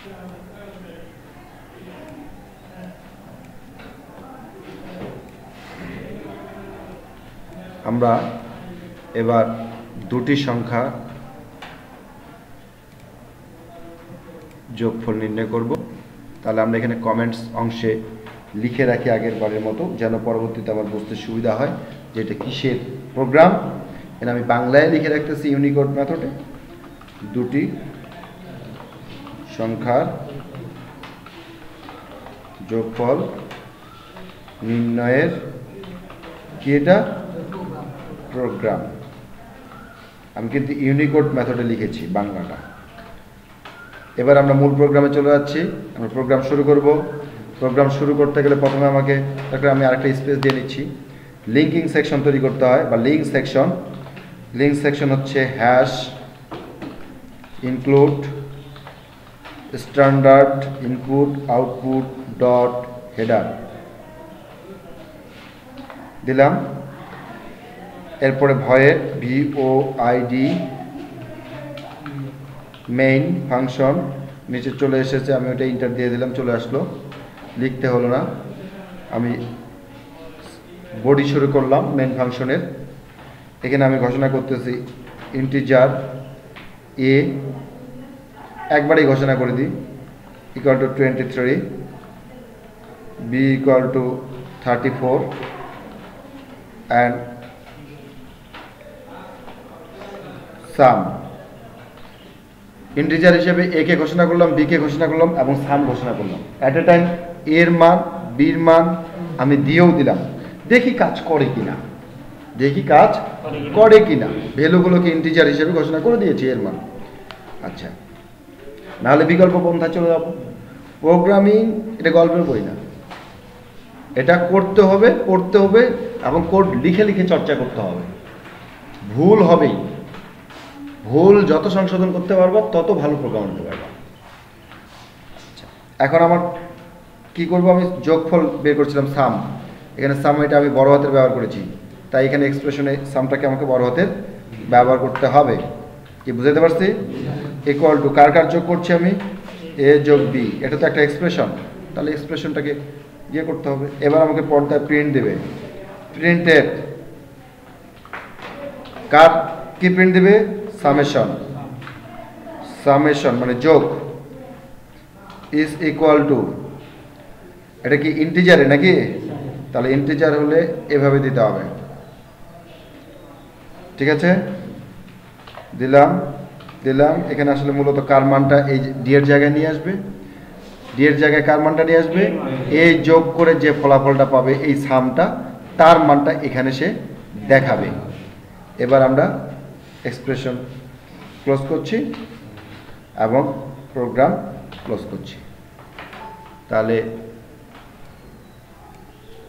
আমরা এবার দুটি সংখ্যা যোগফল নির্ণয় করব। তাহলে আমরা এখানে কমেন্টস অংশে লিখে রাখি আগের বারের মতো, যেন পরবর্তীতে আমার বুঝতে সুবিধা হয় যে এটা কিসের প্রোগ্রাম এখানে আমি বাংলায় লিখে রাখতেছি ইউনিকোড মেথডে দুটি সংখ্যার যোগফল নির্ণয়ের কি এটা প্রোগ্রাম। আমি কিন্তু ইউনিকোড মেথডে লিখেছি বাংলাটা। এবার আমরা মূল প্রোগ্রামে চলে যাচ্ছি। আমরা প্রোগ্রাম শুরু করব। প্রোগ্রাম শুরু করতে গেলে প্রথমে আমাকে তারপরে আমি আরেকটা স্পেস দিয়ে নিচ্ছি। লিঙ্কিং সেকশন তৈরি করতে হয় বা লিঙ্ক সেকশন। লিঙ্ক সেকশন হচ্ছে hash, include standard input output dot header দিলাম। এরপরে ভয়ের ভিও আইডি মেইন ফাংশন নিচে চলে এসেছে, আমি ওটা ইন্টার দিয়ে দিলাম, চলে আসলো। লিখতে হলো না। আমি বডি শুরু করলাম মেইন ফাংশনের এখানে আমি ঘোষণা করতেছি ইন্টিজার এ একবারেই ঘোষণা করে দিই equal to twenty three B equal to thirty four and sum integer হিসেবে এ কে ঘোষণা করলাম বি কে ঘোষণা করলাম এবং সাম ঘোষণা করলাম। অ্যাট এ টাইম এর মান বির মান আমি দিয়েও দিলাম। দেখি কাজ করে কিনা। দেখি কাজ করে কিনা। ভ্যালুগুলোকে ইন্টিজার হিসেবে ঘোষণা করে দিয়েছি এর মান। আচ্ছা। নাহলে বিকল্প পন্থা চলে যাব। প্রোগ্রামিং এটা গল্পের বই না। এটা করতে হবে পড়তে হবে, এবং কোড লিখে লিখে চর্চা করতে হবে। ভুল হবেই। ভুল যত সংশোধন করতে পারব, তত ভালো প্রোগ্রাম আনতে পারব। এখন আমার কি করব আমি? যোগফল বের করছিলাম সাম এখানে সাম এটা আমি বড় হাতের ব্যবহার করেছি। তাই এখানে এক্সপ্রেশনে সামটাকে আমাকে বড় হাতের ব্যবহার করতে হবে। কি বুঝতে পারছি? ইকুয়াল টু কার কার যোগ করছি আমি? এ যোগ বি এটা তো একটা এক্সপ্রেশন তাহলে এক্সপ্রেশনটাকে ইয়ে করতে হবে। এবার আমাকে পর্দায় প্রিন্ট দেবে। প্রিন্টের কার কি প্রিন্ট দেবে? সামেশন সামেশন মানে যোগ। ইজ ইকুয়াল টু এটা কি ইন্টিজারে নাকি? তাহলে ইন্টিজার হলে এভাবে দিতে হবে। ঠিক আছে? দিলাম। দিলাম। এখানে আসলে মূলত কার মানটা এই ডি এর জায়গায় নিয়ে আসবে। ডি এর জায়গায় কার মানটা নিয়ে আসবে? এই যোগ করে যে ফলাফলটা পাবে এই সামটা, তার মানটা এখানে সে দেখাবে। এবার আমরা এক্সপ্রেশন ক্লোজ করছি এবং প্রোগ্রাম ক্লোজ করছি। তাহলে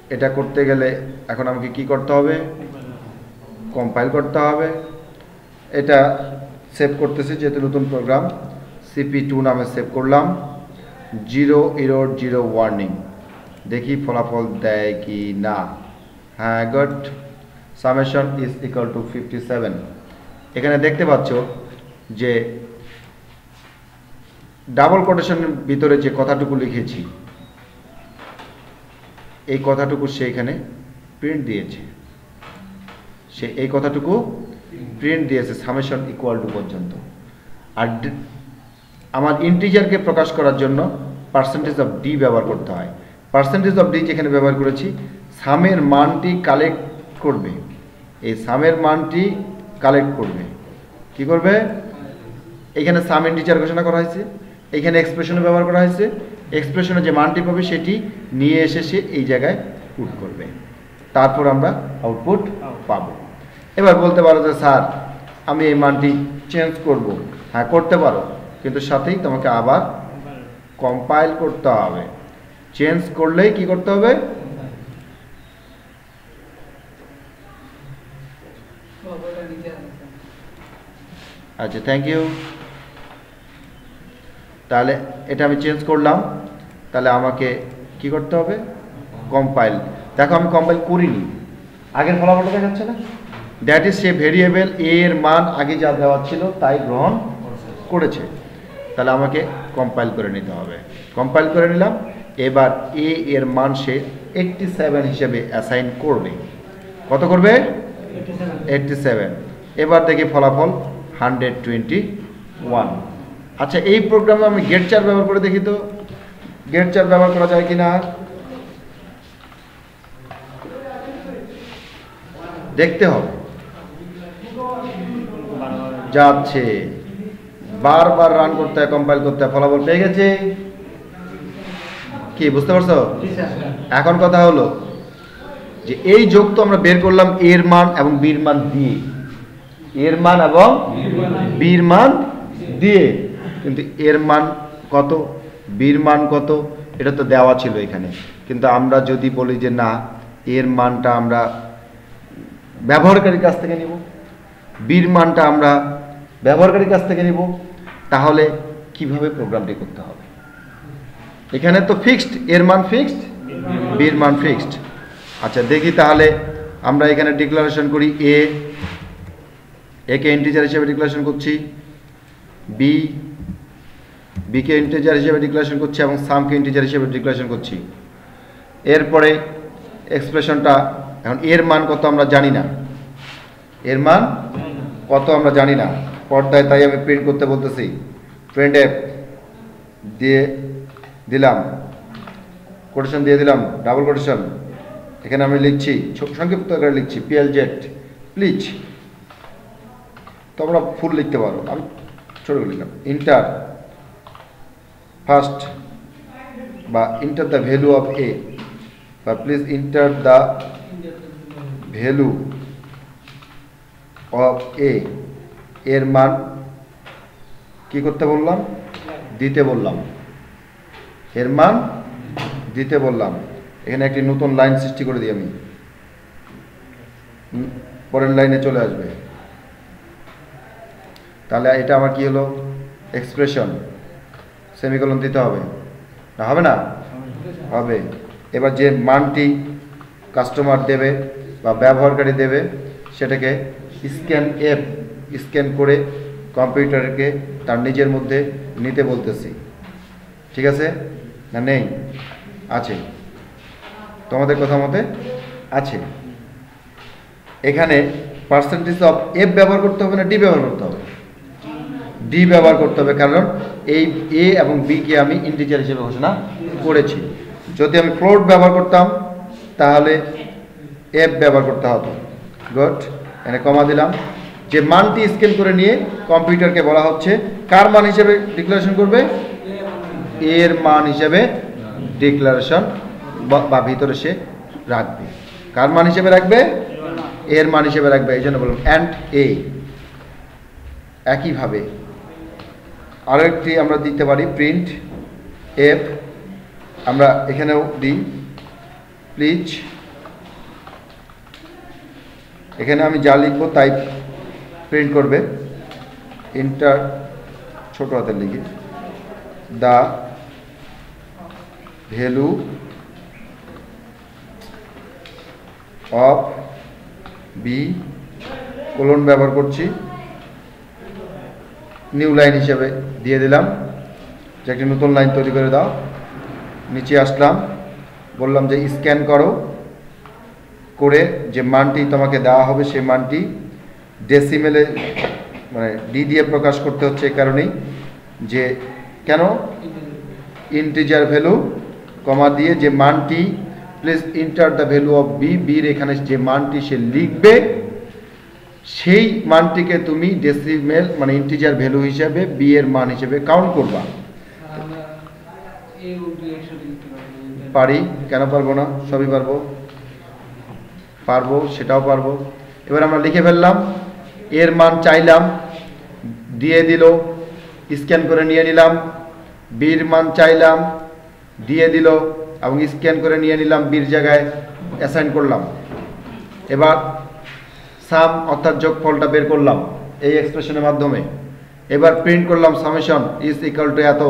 এটা করতে গেলে এখন আমাকে কি করতে হবে? কম্পাইল করতে হবে। এটা সেভ করতেছি, যেহেতু নতুন প্রোগ্রাম সিপি টু নামে সেভ করলাম জিরো ইরোর জিরো ওয়ার্নিং দেখি ফলাফল দেয় কি না। হ্যাঁ good summation is equal to fifty seven এখানে দেখতে পাচ্ছ যে ডাবল কোটেশনের ভিতরে যে কথাটুকু লিখেছি, এই কথাটুকু সে এখানে প্রিন্ট দিয়েছে। সে এই কথাটুকু প্রিন্ট দিয়েছে সামেশন ইকুয়াল টু পর্যন্ত। আর আমার ইন্টিজারকে প্রকাশ করার জন্য পার্সেন্টেজ অফ ডি ব্যবহার করতে হয়। পার্সেন্টেজ অফ ডি যেখানে ব্যবহার করেছি সামের মানটি কালেক্ট করবে। এই সামের মানটি কালেক্ট করবে। কি করবে? এখানে সাম ইন্টিজার ঘোষণা করা হয়েছে। এখানে এক্সপ্রেশনে ব্যবহার করা হয়েছে। এক্সপ্রেশনে যে মানটি পাবে সেটি নিয়ে এসে সে এই জায়গায় পুট করবে। তারপর আমরা আউটপুট পাবো। এবার বলতে পারো যে, স্যার, আমি এই মানটি চেঞ্জ করব। হ্যাঁ করতে পারো, কিন্তু সাথেই তোমাকে আবার কম্পাইল করতে হবে। চেঞ্জ করলেই কি করতে হবে? আচ্ছা থ্যাংক ইউ তাহলে এটা আমি চেঞ্জ করলাম। তাহলে আমাকে কি করতে হবে? কম্পাইল দেখো, আমি কম্পাইল করিনি। আগের ফলাফলটা দেখাচ্ছে না? দ্যাট ইজ সে ভেরিয়েবল এর মান আগে যা দেওয়া ছিল তাই গ্রহণ করেছে। তাহলে আমাকে কম্পাইল করে নিতে হবে। কম্পাইল করে নিলাম। এবার এ এর মান সে এইটটি সেভেন হিসেবে অ্যাসাইন করবে। কত করবে? এইটটি সেভেন এবার দেখি ফলাফল হান্ড্রেড টোয়েন্টি ওয়ান আচ্ছা এই প্রোগ্রামে আমি গেট চার ব্যবহার করে দেখি তো। গেট চার ব্যবহার করা যায় কি না দেখতে হবে। যাচ্ছে। বারবার রান করতে হয় কম্পাইল করতে হয়, ফলাফল পেয়ে গেছে। কি, বুঝতে পারছ? এখন কথা হলো যে এই যোগ তো আমরা বের করলাম এর মান এবং বীর মান দিয়ে। এর মান এবং বীর মান দিয়ে। কিন্তু এর মান কত? বীর মান কত? এটা তো দেওয়া ছিল এখানে। কিন্তু আমরা যদি বলি যে না, এর মানটা আমরা ব্যবহারকারীর কাছ থেকে নিব। বীর মানটা আমরা ব্যবহারকারীর কাছ থেকে নিব, তাহলে কীভাবে প্রোগ্রামটি করতে হবে? এখানে তো ফিক্সড এর মান ফিক্সড বির মান ফিক্সড আচ্ছা দেখি তাহলে আমরা এখানে ডিক্লারেশন করি এ একে ইন্টিজার হিসেবে ডিক্লারেশন করছি বি বিকে ইন্টিজার হিসেবে ডিক্লারেশন করছি এবং সামকে ইন্টিজার হিসেবে ডিক্লারেশন করছি। এরপরে এক্সপ্রেশনটা এখন এর মান কত আমরা জানি না। এর মান কত আমরা জানি না। পর্দায় তাই আমি প্রিন্ট করতে বলতেছি। প্রিন্ট অ্যাপ দিয়ে দিলাম। কোটেশন দিয়ে দিলাম। ডাবল কোটেশন এখানে আমি লিখছি সংক্ষিপ্ত আকারে লিখছি পিএল জেট প্লিজ তোমরা ফুল লিখতে পারো। আমি ছোট লিখলাম। ইন্টার ফার্স্ট বা enter the value of A বা please enter the value of A এর মান কি করতে বললাম? দিতে বললাম। এর মান দিতে বললাম। এখানে একটি নতুন লাইন সৃষ্টি করে দিই আমি। পরের লাইনে চলে আসবে। তাহলে এটা আমার কি হলো? এক্সপ্রেশন। সেমিকলন দিতে হবে। না হবে না? হবে। এবার যে মানটি কাস্টমার দেবে বা ব্যবহারকারী দেবে, সেটাকে স্ক্যান অ্যাপ স্ক্যান করে কম্পিউটারকে তার নিজের মধ্যে নিতে বলতেছি। ঠিক আছে? না নেই? আছে। তোমাদের কথা মতে আছে। এখানে পার্সেন্টেজ অফ এফ ব্যবহার করতে হবে না ডি ব্যবহার করতে হবে? ডি ব্যবহার করতে হবে, কারণ এই এ এবং বি কে আমি ইন্টিজার হিসেবে ঘোষণা করেছি। যদি আমি ফ্লোট ব্যবহার করতাম, তাহলে এফ ব্যবহার করতে হতো। গুড এখানে কমা দিলাম। যে মানটি স্ক্যান করে নিয়ে কম্পিউটারকে বলা হচ্ছে, কার মান হিসেবে ডিক্লারেশন করবে? এর মান হিসেবে ডিক্লারেশন বা ভিতরে সে রাখবে। কার মান হিসেবে রাখবে? এর মান হিসেবে রাখবে, এই জন্য বললাম অ্যান্ড এ একইভাবে আরও একটি আমরা দিতে পারি প্রিন্ট এফ আমরা এখানেও দিই প্লিজ এখানে আমি যা লিখব তাই প্রিন্ট করবে। ইন্টার ছোট হাতের লিখি। The value of B colon ব্যবহার করছি। নিউ লাইন হিসেবে দিয়ে দিলাম। যে একটি নতুন লাইন তৈরি করে দাও। নিচে আসলাম। বললাম যে স্ক্যান করো। করে যে মানটি তোমাকে দেওয়া হবে, সেই মানটি ডেসিমেলে মানে ডি দিয়ে প্রকাশ করতে হচ্ছে এই কারণেই, যে কেন? ইন্টিজার ভ্যালু কমা দিয়ে যে মানটি please enter the value of B বির এখানে যে মানটি সে লিখবে, সেই মানটিকে তুমি ডেসিমেল মানে ইন্টিজার ভ্যালু হিসাবে বি এর মান হিসেবে কাউন্ট করবা। পারি? কেন পারব না? সবই পারব। পারব, সেটাও পারব। এবার আমরা লিখে ফেললাম এর মান চাইলাম, দিয়ে দিল স্ক্যান করে নিয়ে নিলাম বির মান চাইলাম, দিয়ে দিল, এবং স্ক্যান করে নিয়ে নিলাম বির জায়গায় অ্যাসাইন করলাম। এবার সাম অর্থাৎ যোগফলটা বের করলাম এই এক্সপ্রেশনের মাধ্যমে। এবার প্রিন্ট করলাম সামেশন ইজ ইকাল টু এত।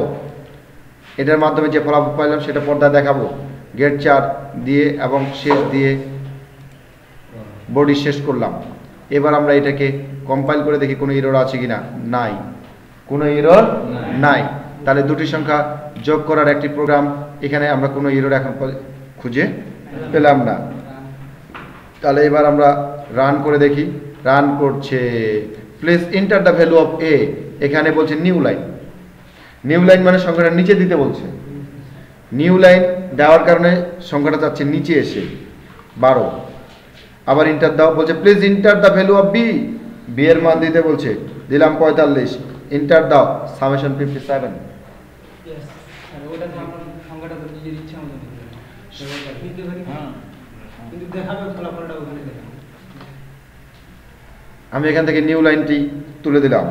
এটার মাধ্যমে যে ফলাফল পাইলাম সেটা পর্দায় দেখাবো। গেট চার দিয়ে এবং শেষ দিয়ে বডি শেষ করলাম। এবার আমরা এটাকে কম্পাইল করে দেখি কোনো ইরোর আছে কি না নাই। কোনো এরর নাই। তাহলে দুটি সংখ্যা যোগ করার একটি প্রোগ্রাম এখানে আমরা কোনো এরর এখন খুঁজে পেলাম না। তাহলে এবার আমরা রান করে দেখি। রান করছে। Please enter the value of A এখানে বলছে নিউ লাইন নিউ লাইন মানে সংখ্যাটা নিচে দিতে বলছে। নিউ লাইন দেওয়ার কারণে সংখ্যাটা যাচ্ছে নিচে এসে। বারো। আবার ইন্টার দাও বলছে please enter the value of B B এর মান দিতে বলছে দিলাম পঁয়তাল্লিশ। ইন্টার দাও সামেশন ফিফটি সেভেন হ্যাঁ। আমি এখান থেকে নিউ লাইনটি তুলে দিলাম।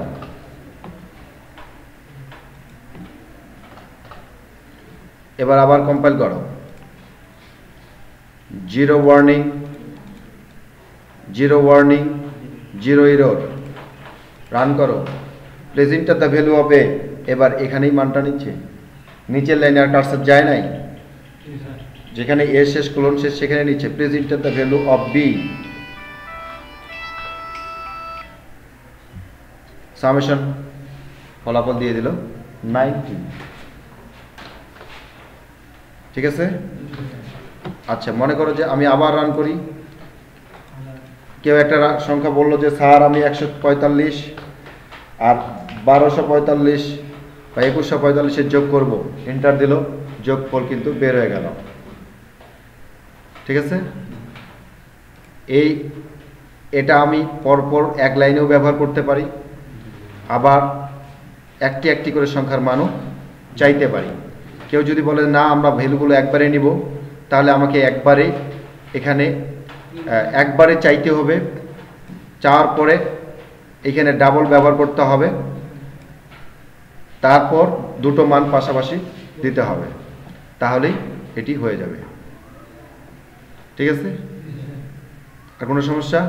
এবার আবার কম্পাইল করো। Zero warning zero warning, zero error. Run করো। Please enter the value of A. এবার এখানেই মানটা নিচ্ছে। নিচের লাইনে আর কারসার যায় নাই। যেখানে এ শেষ, কোলন শেষ, সেখানে নিচ্ছে। Please enter the value of B. Summation, ফলাফল দিয়ে দিল নাইনটি। ঠিক আছে? আচ্ছা মনে করো যে আমি আবার রান করি। কেউ একটা সংখ্যা বলল যে, স্যার, আমি একশো পঁয়তাল্লিশ আর বারোশো পঁয়তাল্লিশ বা একুশশো পঁয়তাল্লিশের যোগ করব। এন্টার দিল যোগফল কিন্তু বের হয়ে গেল। ঠিক আছে? এই, এটা আমি পরপর এক লাইনেও ব্যবহার করতে পারি। আবার একটি একটি করে সংখ্যার মানও চাইতে পারি। কেউ যদি বলে, না, আমরা ভ্যালুগুলো একবারে নিব, তাহলে আমাকে একবারে এখানে একবারে চাইতে হবে। চাওয়ার পরে এখানে ডাবল ব্যবহার করতে হবে। তারপর দুটো মান পাশাপাশি দিতে হবে। তাহলেই এটি হয়ে যাবে। ঠিক আছে? আর কোনো সমস্যা?